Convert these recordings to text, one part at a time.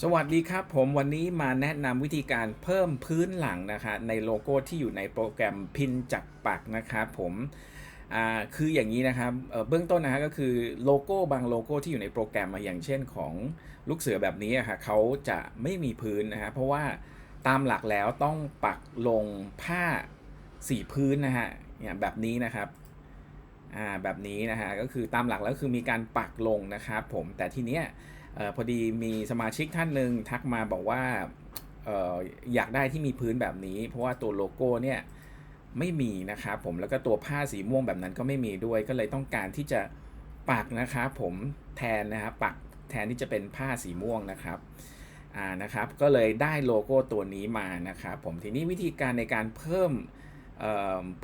สวัสดีครับ ผมวันนี้มาแนะนำวิธีการเพิ่มพื้นหลังนะคะในโลโก้ที่อยู่ในโปรแกรมพินจักปักนะครับผมคืออย่างนี้นะครับเบื้องต้นนะฮะก็คือโลโก้บางโลโก้ที่อยู่ในโปรแกรมอย่างเช่นของลูกเสือแบบนี้อะค่ะเขาจะไม่มีพื้นนะฮะเพราะว่าตามหลักแล้วต้องปักลงผ้าสีพื้นนะฮะเนี่ยแบบนี้นะครับอ่าแบบนี้นะฮะก็คือตามหลักแล้วคือมีการปักลงนะครับผมแต่ทีเนี้ย ออพอดีมีสมาชิกท่านหนึ่งทักมาบอกว่าอออยากได้ที่มีพื้นแบบนี้ เพราะว่าตัวโลโก้เนี่ยไม่มีนะครับผมแล้วก็ตัวผ้าสีม่วงแบบนั้นก็ไม่มีด้วย ก็เลยต้องการที่จะปักนะครับผมแทนนะครับปักแทนที่จะเป็นผ้าสีม่วงนะครับอ่านะครับ ก็เลยได้โลโก้ตัวนี้มานะครับผมทีนี้วิธีการในการเพิ่ม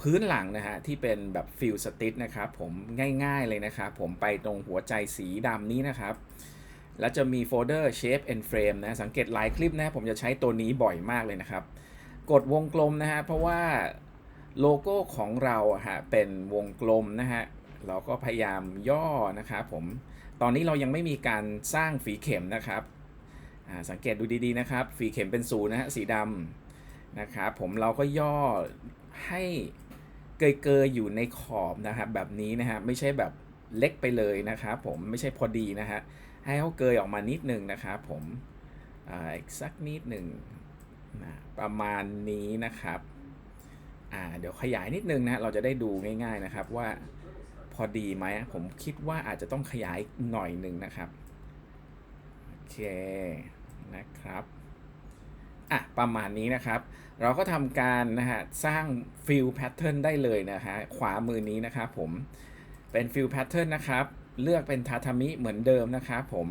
พื้นหลังนะฮะที่เป็นแบบฟิลสติ c นะครับผมง่ายๆเลยนะครับผมไปตรงหัวใจสีดำนี้นะครับ แล้วจะมีโฟลเดอร์ Shape and Frame นะสังเกตหลายคลิปนะผมจะใช้ตัวนี้บ่อยมากเลยนะครับ กดวงกลมนะฮะเพราะว่าโลโก้ของเราฮะเป็นวงกลมนะฮะเราก็พยายามย่อนะครับผมตอนนี้เรายังไม่มีการสร้างฝีเข็มนะครับสังเกตดูดีๆนะครับ ฝีเข็มเป็นศูนย์นะฮะสีดำนะครับผมเราก็ย่อให้เกยๆอยู่ในขอบนะครับแบบนี้นะฮะไม่ใช่แบบ เล็กไปเลยนะครับผมไม่ใช่พอดีนะฮะให้เขาเกยออกมานิดหนึ่งนะครับผมอ,อีกสักนิดหนึ่งนะประมาณนี้นะครับอ่าเดี๋ยวขยายนิดนึงนะเราจะได้ดูง่าย ๆนะครับว่าพอดีไหมผมคิดว่าอาจจะต้องขยายหน่อยหนึ่งนะครับโอเคนะครับอะประมาณนี้นะครับ เราก็ทำการนะฮะสร้างฟิลแพทเทิร์นได้เลยนะฮะขวามือนี้นะครับผม เป็นฟิลแพทเทิร์นนะครับ เลือกเป็นทาทามิเหมือนเดิมนะครับผม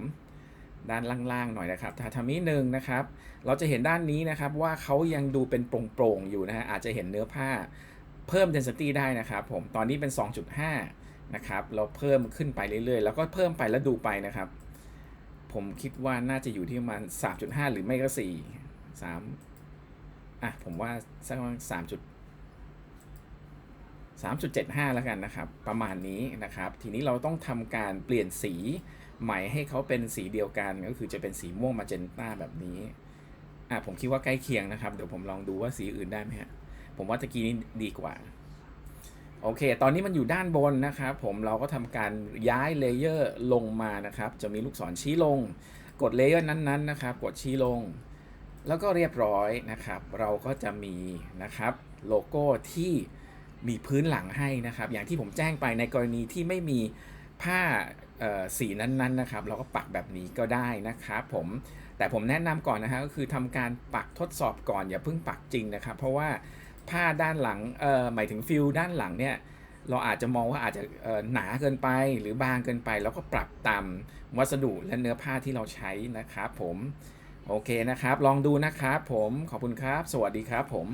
ด้านล่างๆหน่อยนะครับทาทามิหนึ่งนะครับ เราจะเห็นด้านนี้นะครับว่าเขายังดูเป็นโปร่งๆอยู่นะฮะอาจจะเห็นเนื้อผ้าเพิ่ม density ได้นะครับผมตอนนี้เป็น 2.5 นะครับ เราเพิ่มขึ้นไปเรื่อยๆ แล้วก็เพิ่มไปแล้วดูไปนะครับ ผมคิดว่าน่าจะอยู่ที่ประมาณ3.5 หรือไม่ก็ 4 3อะผมว่าสักประมาณ3จุด 3.75 แล้วกันนะครับ ประมาณนี้นะครับ ทีนี้เราต้องทำการเปลี่ยนสีใหม่ให้เขาเป็นสีเดียวกันก็คือจะเป็นสีม่วงมาเจนต้าแบบนี้อะผมคิดว่าใกล้เคียงนะครับ เดี๋ยวผมลองดูว่าสีอื่นได้ไหมฮะผมว่าตะกี้นี้ดีกว่า โอเค ตอนนี้มันอยู่ด้านบนนะครับ ผมเราก็ทำการย้ายเลเยอร์ลงมานะครับ จะมีลูกศรชี้ลง กดเลเยอร์นั้นๆนะครับ กดชี้ลง แล้วก็เรียบร้อยนะครับ เราก็จะมีนะครับโลโก้ที่ มีพื้นหลังให้นะครับ อย่างที่ผมแจ้งไปในกรณีที่ไม่มีผ้าสีนั้นๆนะครับ เราก็ปักแบบนี้ก็ได้นะครับผมแต่ผมแนะนำก่อนนะฮะก็คือทำการปักทดสอบก่อนอย่าเพิ่งปักจริงนะครับ เพราะว่าผ้าด้านหลังเอ่อหมายถึงฟิลด้านหลังเนี่ยเราอาจจะมองว่าอาจจะหนาเกินไปหรือบางเกินไป แล้วก็ปรับตามวัสดุและเนื้อผ้าที่เราใช้นะครับผมโอเคนะครับ ลองดูนะครับผมขอบคุณครับ สวัสดีครับผม